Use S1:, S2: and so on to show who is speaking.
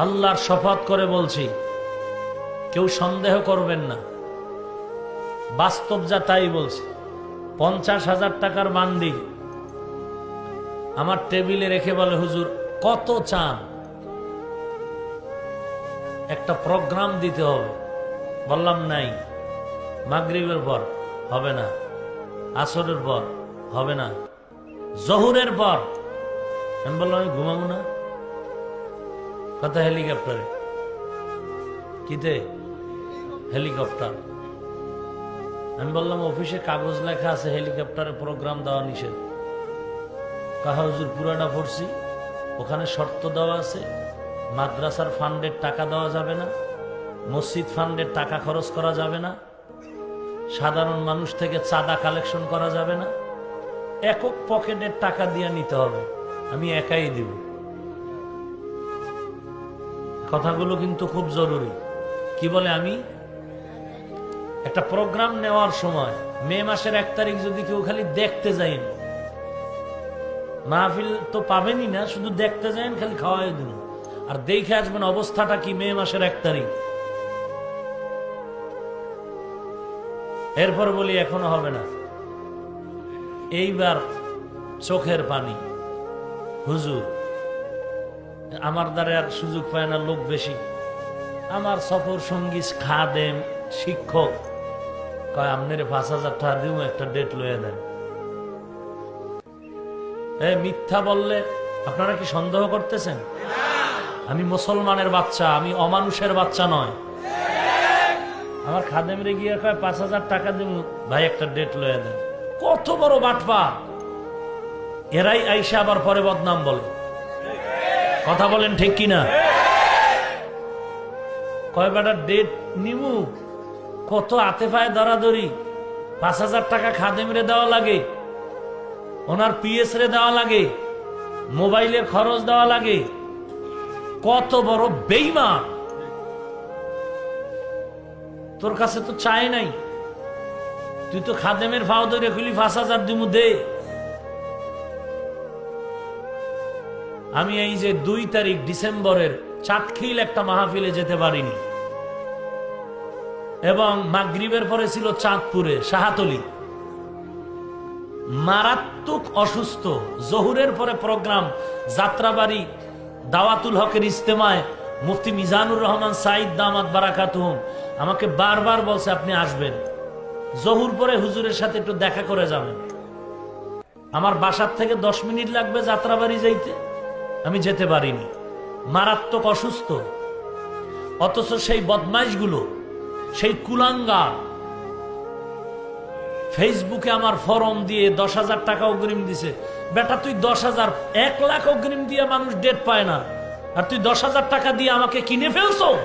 S1: আল্লাহর শপথ করে বলছি, কেউ সন্দেহ করবেন না। বাস্তব যা তাই বলছি। পঞ্চাশ হাজার টাকার বান্ডি আমার টেবিলে রেখে বলে, হুজুর, কত চান? একটা প্রোগ্রাম দিতে হবে। বললাম, নাই। মাগরিবের পর হবে না। আসরের পর হবে না। জহুরের পর। আমি বললাম, আমি ঘুমাবো না? কথা হেলিকপ্টারে? কিতে? হেলিকপ্টার। আমি বললাম, অফিসে কাগজ লেখা আছে, হেলিকপ্টারে প্রোগ্রাম দেওয়া নিষেধ। কাহা, হুজুর, পুরানা পড়ছি। ওখানে শর্ত দেওয়া আছে, মাদ্রাসার ফান্ডের টাকা দেওয়া যাবে না, মসজিদ ফান্ডের টাকা খরচ করা যাবে না, সাধারণ মানুষ থেকে চাঁদা কালেকশন করা যাবে না, একক পকেটের টাকা দিয়ে নিতে হবে। আমি একাই দিব। কথাগুলো কিন্তু খুব জরুরি। কি বলে আমি? একটা প্রোগ্রাম নেওয়ার সময়, মে মাসের এক তারিখ যদি কেউ খালি দেখতে যাইন মাহফিল তো পাবেনই না, শুধু দেখতে যাইন খালি খাওয়াই দিন। আর দেখে আসবেন অবস্থাটা কি মে মাসের এক তারিখ। এরপর বলি, এখনও হবে না। এইবার চোখের পানি। হুজুর আমার দ্বারা আর সুযোগ পায় না লোক বেশি। আমার সফর সঙ্গী খাদেম, শিক্ষক। কয় আপনার পাঁচ হাজার টাকা দিব একটা ডেট লয়ে দেন। এ, মিথ্যা বললে আপনারা কি সন্দেহ করতেছেন? আমি মুসলমানের বাচ্চা, আমি অমানুষের বাচ্চা নয়। আমার খাদেমরে গিয়ে কয়, পাঁচ হাজার টাকা দিব ভাই, একটা ডেট লয়ে দেন। কত বড় বাটপা এরাই আইসা আবার পরে বদনাম বলে। কথা বলেন ঠিক কিনা? কয় বেটা ডেট নিমু কত আতে পায়ে দরাদরি? পাঁচ হাজার টাকা খাদেমরে দেওয়া লাগে। ওনার পিএস রে দেওয়া লাগে। মোবাইলের খরচ দেওয়া লাগে। কত বড় বেইমা তোর কাছে তো চায় নাই। তুই তো খাদেমের ফাও ধরে খুলি পাঁচ হাজার দিমু দে। আমি এই যে দুই তারিখ ডিসেম্বরের চাটখিল একটা মাহফিলে যেতে পারিনি। এবং মাগরিবের পরে ছিল চাঁদপুরে শাহাতলি। মারাত্মক অসুস্থ। জহুরের পরে প্রোগ্রাম, যাত্রাবাড়ি, দাওয়াতুল হকের ইস্তেমায় মুফতি মিজানুর রহমান সাইদ দামাত বারাকাতুহম আমাকে বারবার বলছে, আপনি আসবেন। জহুর পরে হুজুরের সাথে একটু দেখা করে যাবেন। আমার বাসার থেকে দশ মিনিট লাগবে যাত্রাবাড়ি যাইতে। আমি যেতে পারিনি। মারাত্মক অসুস্থ। অথচ সেই বদমাইশগুলো, সেই কুলাঙ্গা ফেসবুকে আমার ফরম দিয়ে দশ হাজার টাকা অগ্রিম দিছে। বেটা, তুই দশ হাজার, এক লাখ অগ্রিম দিয়ে মানুষ ডেট পায় না। আর তুই দশ হাজার টাকা দিয়ে আমাকে কিনে ফেলছো?